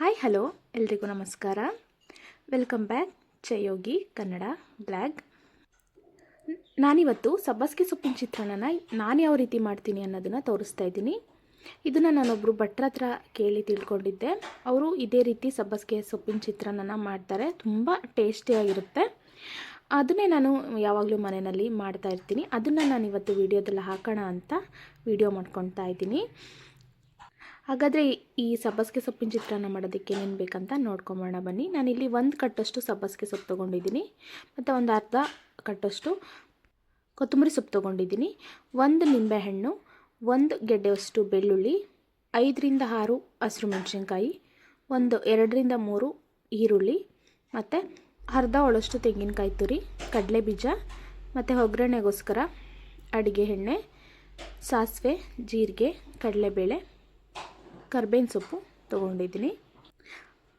Hi, hello. ಎಲ್ರಿಗೂ ನಮಸ್ಕಾರ. Welcome back. ಚಯೋಗಿ Kannada blog ನಾನಿವತ್ತು ಸಬ್ಬಸ್ಗೆ ಸೊಪ್ಪಿನ ಚಿತ್ರಾನ್ನನ ನಾನು ಯಾವ ರೀತಿ ಮಾಡ್ತೀನಿ ಅನ್ನೋದನ್ನು ತೋರಿಸ್ತಾ ಇದ್ದೀನಿ. ಇದನ್ನು ನಾನೊಬ್ಬರು ಭಟ್ರ ಹತ್ರ ಕೇಳಿ ತಿಳ್ಕೊಂಡಿದ್ದೆ. ಅವರು ಇದೇ ರೀತಿ ಸಬ್ಬಸ್ಗೆ ಸೊಪ್ಪಿನ ಚಿತ್ರಾನ್ನನ ಮಾಡ್ತಾರೆ. ತುಂಬ ಟೇಸ್ಟಿಯಾಗಿರುತ್ತೆ ಅದನ್ನೇ ನಾನು ಯಾವಾಗಲೂ ಮನೆಯಲ್ಲಿ ಮಾಡ್ತಾ ಇರ್ತೀನಿ. ಅದನ್ನು ನಾನು ಇವತ್ತು ವೀಡಿಯೋದಲ್ಲಿ ಹಾಕೋಣ ಅಂತ ವೀಡಿಯೋ ಮಾಡ್ಕೊತಾ ಇದ್ದೀನಿ. ಹಾಗಾದರೆ ಈ ಸಬ್ಬಸಿಗೆ ಸೊಪ್ಪಿನ ಚಿತ್ರಾನ್ನ ಮಾಡೋದಕ್ಕೆ ಏನೇನು ಬೇಕಂತ ನೋಡ್ಕೊಂಬೋಣ ಬನ್ನಿ. ನಾನಿಲ್ಲಿ ಒಂದು ಕಟ್ಟಷ್ಟು ಸಬ್ಬಸಿಗೆ ಸೊಪ್ಪು ತೊಗೊಂಡಿದ್ದೀನಿ. ಮತ್ತು ಒಂದು ಅರ್ಧ ಕಟ್ಟಷ್ಟು ಕೊತ್ತಂಬರಿ ಸೊಪ್ಪು ತೊಗೊಂಡಿದ್ದೀನಿ. ಒಂದು ನಿಂಬೆಹಣ್ಣು, ಒಂದು ಗೆಡ್ಡೆಯಷ್ಟು ಬೆಳ್ಳುಳ್ಳಿ, ಐದರಿಂದ ಆರು ಹಸಿರು ಮೆಣಸಿನ್ಕಾಯಿ, ಒಂದು ಎರಡರಿಂದ ಮೂರು ಈರುಳ್ಳಿ, ಮತ್ತು ಅರ್ಧ ಒಳಷ್ಟು ತೆಂಗಿನಕಾಯಿ ತುರಿ ಕಡಲೆ ಬೀಜ ಮತ್ತು ಒಗ್ಗರಣೆಗೋಸ್ಕರ ಅಡುಗೆ ಎಣ್ಣೆ, ಸಾಸಿವೆ, ಜೀರಿಗೆ, ಕಡಲೆಬೇಳೆ ಕರ್ಬೇವಿನ ಸೊಪ್ಪು ತೊಗೊಂಡಿದ್ದೀನಿ.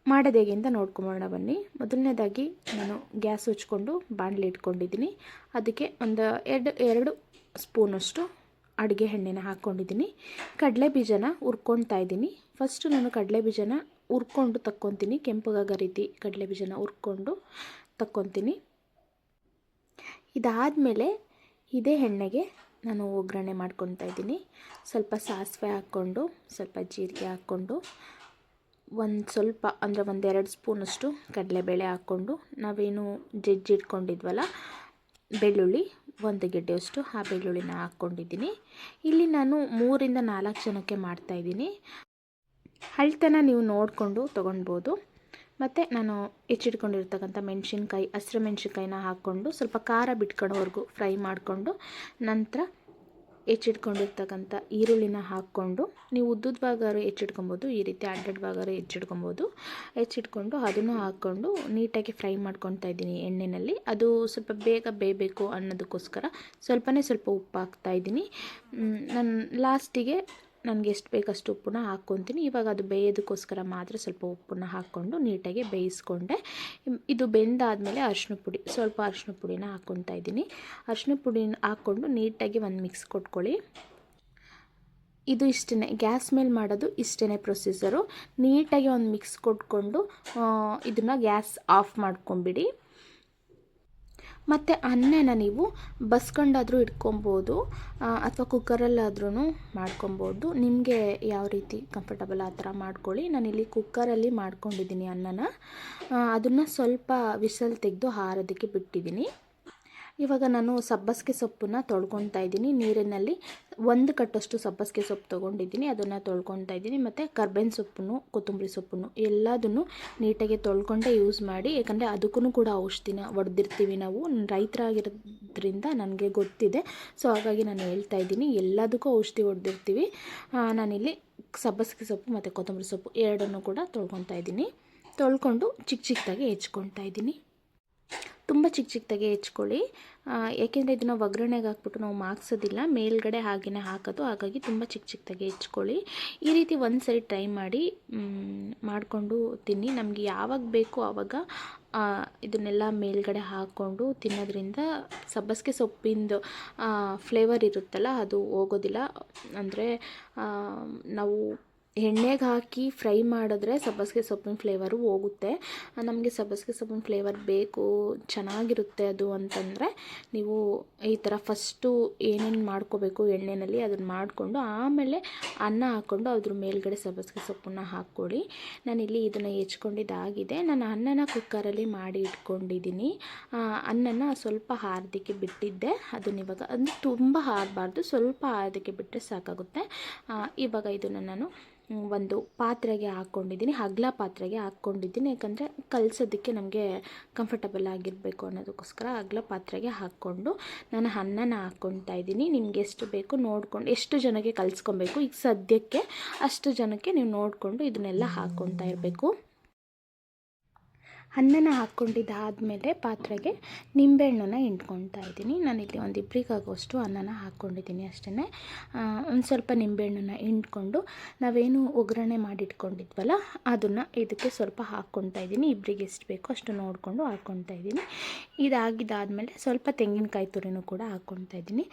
ಮಾಡೋದು ಹೇಗೆ ಅಂತ ನೋಡ್ಕೊಂಬೋಣ ಬನ್ನಿ. ಮೊದಲನೇದಾಗಿ ನಾನು ಗ್ಯಾಸ್ ಹಚ್ಕೊಂಡು ಬಾಣಲಿ ಇಟ್ಕೊಂಡಿದ್ದೀನಿ. ಅದಕ್ಕೆ ಒಂದು ಎರಡು ಎರಡು ಸ್ಪೂನಷ್ಟು ಅಡುಗೆ ಎಣ್ಣೆನ ಹಾಕ್ಕೊಂಡಿದ್ದೀನಿ. ಕಡಲೆ ಬೀಜನ ಹುರ್ಕೊಳ್ತಾ ಇದ್ದೀನಿ. ಫಸ್ಟು ನಾನು ಕಡಲೆ ಬೀಜನ ಹುರ್ಕೊಂಡು ತಕ್ಕೊತೀನಿ. ಕೆಂಪಗಾಗ ರೀತಿ ಕಡಲೆ ಬೀಜನ ಹುರ್ಕೊಂಡು ತಕ್ಕೊತೀನಿ. ಇದಾದಮೇಲೆ ಇದೇ ಎಣ್ಣೆಗೆ ನಾನು ಒಗ್ಗರಣೆ ಮಾಡ್ಕೊತಾ ಇದ್ದೀನಿ. ಸ್ವಲ್ಪ ಸಾಸಿವೆ ಹಾಕ್ಕೊಂಡು, ಸ್ವಲ್ಪ ಜೀರಿಗೆ ಹಾಕ್ಕೊಂಡು, ಒಂದು ಸ್ವಲ್ಪ, ಅಂದರೆ ಒಂದೆರಡು ಸ್ಪೂನಷ್ಟು ಕಡಲೆಬೇಳೆ ಹಾಕ್ಕೊಂಡು, ನಾವೇನು ಜಜ್ಜಿಟ್ಕೊಂಡಿದ್ವಲ್ಲ ಬೆಳ್ಳುಳ್ಳಿ, ಒಂದು ಗೆಡ್ಡೆಯಷ್ಟು ಆ ಬೆಳ್ಳುಳ್ಳಿನ ಹಾಕ್ಕೊಂಡಿದ್ದೀನಿ. ಇಲ್ಲಿ ನಾನು ಮೂರಿಂದ ನಾಲ್ಕು ಜನಕ್ಕೆ ಮಾಡ್ತಾಯಿದ್ದೀನಿ ಅಳ್ತನ ನೀವು ನೋಡಿಕೊಂಡು ತೊಗೊಳ್ಬೋದು ಮತ್ತು ನಾನು ಹೆಚ್ಚಿಟ್ಕೊಂಡಿರ್ತಕ್ಕಂಥ ಮೆಣಸಿನ್ಕಾಯಿ, ಹಸಿರು ಮೆಣಸಿನ್ಕಾಯಿನ ಹಾಕ್ಕೊಂಡು ಸ್ವಲ್ಪ ಖಾರ ಬಿಟ್ಕೊಳ್ಳೋವರೆಗೂ ಫ್ರೈ ಮಾಡಿಕೊಂಡು ನಂತರ ಹೆಚ್ಚಿಟ್ಕೊಂಡಿರ್ತಕ್ಕಂಥ ಈರುಳ್ಳಿನ ಹಾಕ್ಕೊಂಡು ನೀವು ಉದ್ದುದ ಭಾಗಾರು ಹೆಚ್ಚಿಟ್ಕೊಬೋದು, ಈ ರೀತಿ ಅಡ್ಡಡ್ ಭಾಗಾರು ಹೆಚ್ಚಿಟ್ಕೊಬೋದು. ಹೆಚ್ಚಿಟ್ಕೊಂಡು ಅದನ್ನು ಹಾಕ್ಕೊಂಡು ನೀಟಾಗಿ ಫ್ರೈ ಮಾಡ್ಕೊತಾ ಇದ್ದೀನಿ ಎಣ್ಣೆಯಲ್ಲಿ ಅದು ಸ್ವಲ್ಪ ಬೇಗ ಬೇಯಬೇಕು ಅನ್ನೋದಕ್ಕೋಸ್ಕರ ಸ್ವಲ್ಪನೇ ಸ್ವಲ್ಪ ಉಪ್ಪು ಹಾಕ್ತಾಯಿದ್ದೀನಿ ನಾನು ಲಾಸ್ಟಿಗೆ ನನಗೆ ಎಷ್ಟು ಬೇಕಷ್ಟು ಉಪ್ಪನ್ನ ಹಾಕ್ಕೊತೀನಿ. ಇವಾಗ ಅದು ಬೇಯೋದಕ್ಕೋಸ್ಕರ ಮಾತ್ರ ಸ್ವಲ್ಪ ಉಪ್ಪನ್ನ ಹಾಕ್ಕೊಂಡು ನೀಟಾಗಿ ಬೇಯಿಸ್ಕೊಂಡೆ. ಇದು ಬೆಂದಾದಮೇಲೆ ಅರಿಶಿನ ಪುಡಿ, ಸ್ವಲ್ಪ ಅರಿಶಿನ ಪುಡಿನ ಹಾಕ್ಕೊತಾ ಇದ್ದೀನಿ. ಅರಿಶಿನ ಪುಡಿನ ಹಾಕ್ಕೊಂಡು ನೀಟಾಗಿ ಒಂದು ಮಿಕ್ಸ್ ಕೊಟ್ಕೊಳ್ಳಿ. ಇದು ಇಷ್ಟೇ ಗ್ಯಾಸ್ ಮೇಲೆ ಮಾಡೋದು ಇಷ್ಟೇ ಪ್ರೊಸೀಜರು. ನೀಟಾಗಿ ಒಂದು ಮಿಕ್ಸ್ ಕೊಟ್ಕೊಂಡು ಇದನ್ನು ಗ್ಯಾಸ್ ಆಫ್ ಮಾಡ್ಕೊಂಬಿಡಿ. ಮತ್ತು ಅನ್ನನ ನೀವು ಬಸ್ಕೊಂಡಾದರೂ ಇಟ್ಕೊಬೋದು ಅಥವಾ ಕುಕ್ಕರಲ್ಲಾದ್ರೂ ಮಾಡ್ಕೊಬೋದು. ನಿಮಗೆ ಯಾವ ರೀತಿ ಕಂಫರ್ಟಬಲ್ ಆ ಥರ ಮಾಡ್ಕೊಳ್ಳಿ. ನಾನಿಲ್ಲಿ ಕುಕ್ಕರಲ್ಲಿ ಮಾಡ್ಕೊಂಡಿದ್ದೀನಿ ಅನ್ನನ. ಅದನ್ನು ಸ್ವಲ್ಪ ವಿಸಲ್ ತೆಗೆದು ಹಾರೋದಕ್ಕೆ ಬಿಟ್ಟಿದ್ದೀನಿ. ಇವಾಗ ನಾನು ಸಬ್ಬಸಿಗೆ ಸೊಪ್ಪನ್ನು ತೊಳ್ಕೊತಾ ಇದ್ದೀನಿ. ನೀರಿನಲ್ಲಿ ಒಂದು ಕಟ್ಟಷ್ಟು ಸಬ್ಬಸಿಗೆ ಸೊಪ್ಪು ತೊಗೊಂಡಿದ್ದೀನಿ. ಅದನ್ನು ತೊಳ್ಕೊತಾ ಇದ್ದೀನಿ. ಮತ್ತು ಕರ್ಬೇವಿನ ಸೊಪ್ಪನ್ನು, ಕೊತ್ತಂಬರಿ ಸೊಪ್ಪನ್ನು ಎಲ್ಲದನ್ನು ನೀಟಾಗಿ ತೊಳ್ಕೊಂಡೇ ಯೂಸ್ ಮಾಡಿ, ಯಾಕಂದರೆ ಅದಕ್ಕೂ ಕೂಡ ಔಷಧಿನ ಹೊಡೆದಿರ್ತೀವಿ ನಾವು. ರೈತರಾಗಿರೋದ್ರಿಂದ ನನಗೆ ಗೊತ್ತಿದೆ. ಸೊ ಹಾಗಾಗಿ ನಾನು ಹೇಳ್ತಾ ಇದ್ದೀನಿ. ಎಲ್ಲದಕ್ಕೂ ಔಷಧಿ ಹೊಡೆದಿರ್ತೀವಿ. ನಾನಿಲ್ಲಿ ಸಬ್ಬಸಿಗೆ ಸೊಪ್ಪು ಮತ್ತು ಕೊತ್ತಂಬರಿ ಸೊಪ್ಪು ಎರಡನ್ನೂ ಕೂಡ ತೊಳ್ಕೊತಾ ಇದ್ದೀನಿ. ತೊಳ್ಕೊಂಡು ಚಿಕ್ಕ ಚಿಕ್ಕದಾಗಿ ಹೆಚ್ಕೊತಾ ಇದ್ದೀನಿ. ತುಂಬ ಚಿಕ್ಕ ಚಿಕ್ಕದಾಗೆ ಹೆಚ್ಕೊಳ್ಳಿ. ಏಕೆಂದರೆ ಇದನ್ನು ಒಗ್ಗರಣೆಗೆ ಹಾಕ್ಬಿಟ್ಟು ನಾವು ಮಾಗ್ಸೋದಿಲ್ಲ ಮೇಲ್ಗಡೆ ಹಾಗೆಯೇ ಹಾಕೋದು. ಹಾಗಾಗಿ ತುಂಬ ಚಿಕ್ಕ ಚಿಕ್ಕದಾಗೆ ಹೆಚ್ಕೊಳ್ಳಿ. ಈ ರೀತಿ ಒಂದು ಸರಿ ಟ್ರೈ ಮಾಡಿ ಮಾಡಿಕೊಂಡು ತಿನ್ನಿ. ನಮಗೆ ಯಾವಾಗ ಬೇಕು ಆವಾಗ ಇದನ್ನೆಲ್ಲ ಮೇಲ್ಗಡೆ ಹಾಕ್ಕೊಂಡು ತಿನ್ನೋದ್ರಿಂದ ಸಬ್ಬಸಿಗೆ ಸೊಪ್ಪಿಂದು ಫ್ಲೇವರ್ ಇರುತ್ತಲ್ಲ, ಅದು ಹೋಗೋದಿಲ್ಲ. ಅಂದರೆ ನಾವು ಎಣ್ಣೆಗೆ ಹಾಕಿ ಫ್ರೈ ಮಾಡಿದ್ರೆ ಸಬ್ಬಸಿಗೆ ಸೊಪ್ಪಿನ ಫ್ಲೇವರು ಹೋಗುತ್ತೆ. ನಮಗೆ ಸಬ್ಬಸಿಗೆ ಸೊಪ್ಪಿನ ಫ್ಲೇವರ್ ಬೇಕು, ಚೆನ್ನಾಗಿರುತ್ತೆ ಅದು ಅಂತಂದರೆ ನೀವು ಈ ಥರ ಫಸ್ಟು ಏನೇನು ಮಾಡ್ಕೋಬೇಕು ಎಣ್ಣೆಯಲ್ಲಿ ಅದನ್ನು ಮಾಡಿಕೊಂಡು ಆಮೇಲೆ ಅನ್ನ ಹಾಕ್ಕೊಂಡು ಅದ್ರ ಮೇಲ್ಗಡೆ ಸಬ್ಬಸಿಗೆ ಸೊಪ್ಪನ್ನ ಹಾಕ್ಕೊಳ್ಳಿ. ನಾನಿಲ್ಲಿ ಇದನ್ನು ಹೆಚ್ಕೊಂಡಿದ್ದಾಗಿದೆ ನಾನು ಅನ್ನನ ಕುಕ್ಕರಲ್ಲಿ ಮಾಡಿ ಇಟ್ಕೊಂಡಿದ್ದೀನಿ. ಅನ್ನನ ಸ್ವಲ್ಪ ಹಾರದಕ್ಕೆ ಬಿಟ್ಟಿದ್ದೆ. ಅದನ್ನ ಇವಾಗ ಅಂದರೆ ತುಂಬ ಹಾರಬಾರ್ದು. ಸ್ವಲ್ಪ ಹಾರದಕ್ಕೆ ಬಿಟ್ಟರೆ ಸಾಕಾಗುತ್ತೆ. ಇವಾಗ ಇದನ್ನು ನಾನು ಒಂದು ಪಾತ್ರೆಗೆ ಹಾಕ್ಕೊಂಡಿದ್ದೀನಿ, ಹಗ್ಲ ಪಾತ್ರೆಗೆ ಹಾಕ್ಕೊಂಡಿದ್ದೀನಿ. ಯಾಕಂದರೆ ಕಲಸೋದಕ್ಕೆ ನಮಗೆ ಕಂಫರ್ಟಬಲ್ ಆಗಿರಬೇಕು ಅನ್ನೋದಕ್ಕೋಸ್ಕರ ಹಗ್ಲ ಪಾತ್ರೆಗೆ ಹಾಕ್ಕೊಂಡು ನಾನು ಅನ್ನನ ಹಾಕ್ಕೊತಾ ಇದ್ದೀನಿ. ನಿಮ್ಗೆ ಎಷ್ಟು ಬೇಕು ನೋಡಿಕೊಂಡು, ಎಷ್ಟು ಜನಕ್ಕೆ ಕಲಿಸ್ಕೊಬೇಕು ಈಗ ಸದ್ಯಕ್ಕೆ ಅಷ್ಟು ಜನಕ್ಕೆ ನೀವು ನೋಡಿಕೊಂಡು ಇದನ್ನೆಲ್ಲ ಹಾಕ್ಕೊತಾ ಇರಬೇಕು. ಅನ್ನನ ಹಾಕ್ಕೊಂಡಿದ್ದಾದಮೇಲೆ ಪಾತ್ರೆಗೆ ನಿಂಬೆಹಣ್ಣನ್ನು ಇಟ್ಕೊಳ್ತಾ ಇದ್ದೀನಿ. ನಾನಿಲ್ಲಿ ಒಂದು ಇಬ್ಬರಿಗಾಗುವಷ್ಟು ಅನ್ನನ ಹಾಕ್ಕೊಂಡಿದ್ದೀನಿ ಅಷ್ಟೇ ಒಂದು ಸ್ವಲ್ಪ ನಿಂಬೆಹಣ್ಣನ್ನು ಹಿಂಡ್ಕೊಂಡು ನಾವೇನು ಒಗ್ಗರಣೆ ಮಾಡಿಟ್ಕೊಂಡಿದ್ವಲ್ಲ, ಅದನ್ನು ಇದಕ್ಕೆ ಸ್ವಲ್ಪ ಹಾಕ್ಕೊಳ್ತಾ ಇದ್ದೀನಿ. ಇಬ್ಬರಿಗೆ ಎಷ್ಟು ಬೇಕೋ ಅಷ್ಟು ನೋಡಿಕೊಂಡು ಹಾಕ್ಕೊಳ್ತಾ ಇದ್ದೀನಿ. ಇದಾಗಿದ್ದಾದಮೇಲೆ ಸ್ವಲ್ಪ ತೆಂಗಿನಕಾಯಿ ತುರಿನೂ ಕೂಡ ಹಾಕ್ಕೊಳ್ತಾ ಇದ್ದೀನಿ.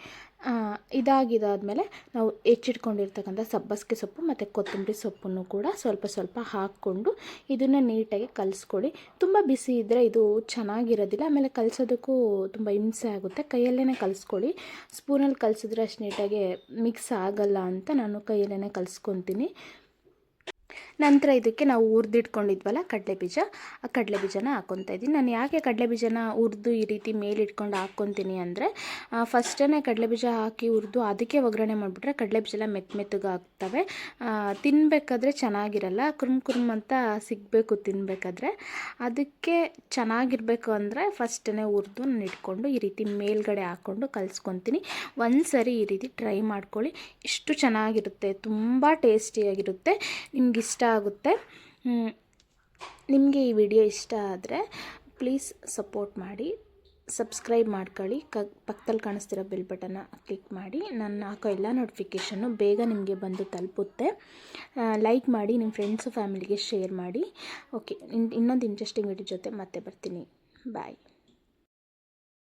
ಇದಾಗಿದ್ದಾದಮೇಲೆ ನಾವು ಹೆಚ್ಚಿಟ್ಕೊಂಡಿರ್ತಕ್ಕಂಥ ಸಬ್ಬಸಿಗೆ ಸೊಪ್ಪು ಮತ್ತು ಕೊತ್ತಂಬರಿ ಸೊಪ್ಪನ್ನು ಕೂಡ ಸ್ವಲ್ಪ ಸ್ವಲ್ಪ ಹಾಕ್ಕೊಂಡು ಇದನ್ನು ನೀಟಾಗಿ ಕಲಿಸ್ಕೊಳ್ಳಿ. ತುಂಬ ಬಿಸಿ ಇದ್ದರೆ ಇದು ಚೆನ್ನಾಗಿರೋದಿಲ್ಲ. ಆಮೇಲೆ ಕಲಸೋದಕ್ಕೂ ತುಂಬ ಹಿಂಸೆ ಆಗುತ್ತೆ. ಕೈಯಲ್ಲೇ ಕಲಿಸ್ಕೊಳ್ಳಿ. ಸ್ಪೂನಲ್ಲಿ ಕಲಸಿದ್ರೆ ಅಷ್ಟು ನೀಟಾಗಿ ಮಿಕ್ಸ್ ಆಗಲ್ಲ ಅಂತ ನಾನು ಕೈಯಲ್ಲೇ ಕಲಿಸ್ಕೊತೀನಿ. ನಂತರ ಇದಕ್ಕೆ ನಾವು ಹುರಿದಿಟ್ಕೊಂಡಿದ್ವಲ್ಲ, ಕಡಲೆ ಬೀಜ. ಆ ಕಡಲೆ ಬೀಜನ ಹಾಕ್ಕೊತಾ ಇದ್ದೀನಿ. ನಾನು ಯಾಕೆ ಕಡಲೆ ಬೀಜನ ಹುರಿದು ಈ ರೀತಿ ಮೇಲಿಟ್ಕೊಂಡು ಹಾಕ್ಕೊತೀನಿ ಅಂದರೆ ಫಸ್ಟೇ ಕಡಲೆ ಬೀಜ ಹಾಕಿ ಹುರಿದು ಅದಕ್ಕೆ ಒಗ್ಗರಣೆ ಮಾಡಿಬಿಟ್ರೆ ಕಡಲೆ ಬೀಜ ಎಲ್ಲ ಮೆತ್ತ ಮೆತ್ತಗೆ ಆಗ್ತವೆ. ತಿನ್ನಬೇಕಾದ್ರೆ ಚೆನ್ನಾಗಿರಲ್ಲ, ಕುರುಮ್ ಕುರುಮ್ ಅಂತ ಸಿಗಬೇಕು ತಿನ್ನಬೇಕಾದ್ರೆ ಅದಕ್ಕೆ ಚೆನ್ನಾಗಿರಬೇಕು ಅಂದರೆ ಫಸ್ಟೇ ಹುರಿದು ನಾನು ಇಟ್ಕೊಂಡು ಈ ರೀತಿ ಮೇಲ್ಗಡೆ ಹಾಕ್ಕೊಂಡು ಕಲಿಸ್ಕೊತೀನಿ. ಒಂದು ಸರಿ ಈ ರೀತಿ ಟ್ರೈ ಮಾಡ್ಕೊಳ್ಳಿ. ಇಷ್ಟು ಚೆನ್ನಾಗಿರುತ್ತೆ, ತುಂಬ ಟೇಸ್ಟಿಯಾಗಿರುತ್ತೆ. ನಿಮ್ಗೆ ಇಷ್ಟ ಆಗುತ್ತೆ. ನಿಮಗೆ ಈ ವಿಡಿಯೋ ಇಷ್ಟ ಆದರೆ ಪ್ಲೀಸ್ ಸಪೋರ್ಟ್ ಮಾಡಿ ಸಬ್ಸ್ಕ್ರೈಬ್ ಮಾಡ್ಕೊಳ್ಳಿ. ಕ, ಪಕ್ಕದಲ್ಲಿ ಕಾಣಿಸ್ತಿರೋ ಬೆಲ್ ಬಟನ್ನ ಕ್ಲಿಕ್ ಮಾಡಿ. ನಾನು ಹಾಕೋ ಎಲ್ಲ ನೋಟಿಫಿಕೇಷನ್ನು ಬೇಗ ನಿಮಗೆ ಬಂದು ತಲುಪುತ್ತೆ. ಲೈಕ್ ಮಾಡಿ ನಿಮ್ಮ ಫ್ರೆಂಡ್ಸು ಫ್ಯಾಮಿಲಿಗೆ ಶೇರ್ ಮಾಡಿ. ಓಕೆ ಇನ್ನೊಂದು ಇಂಟ್ರೆಸ್ಟಿಂಗ್ ವಿಡಿಯೋ ಜೊತೆ ಮತ್ತೆ ಬರ್ತೀನಿ. ಬಾಯ್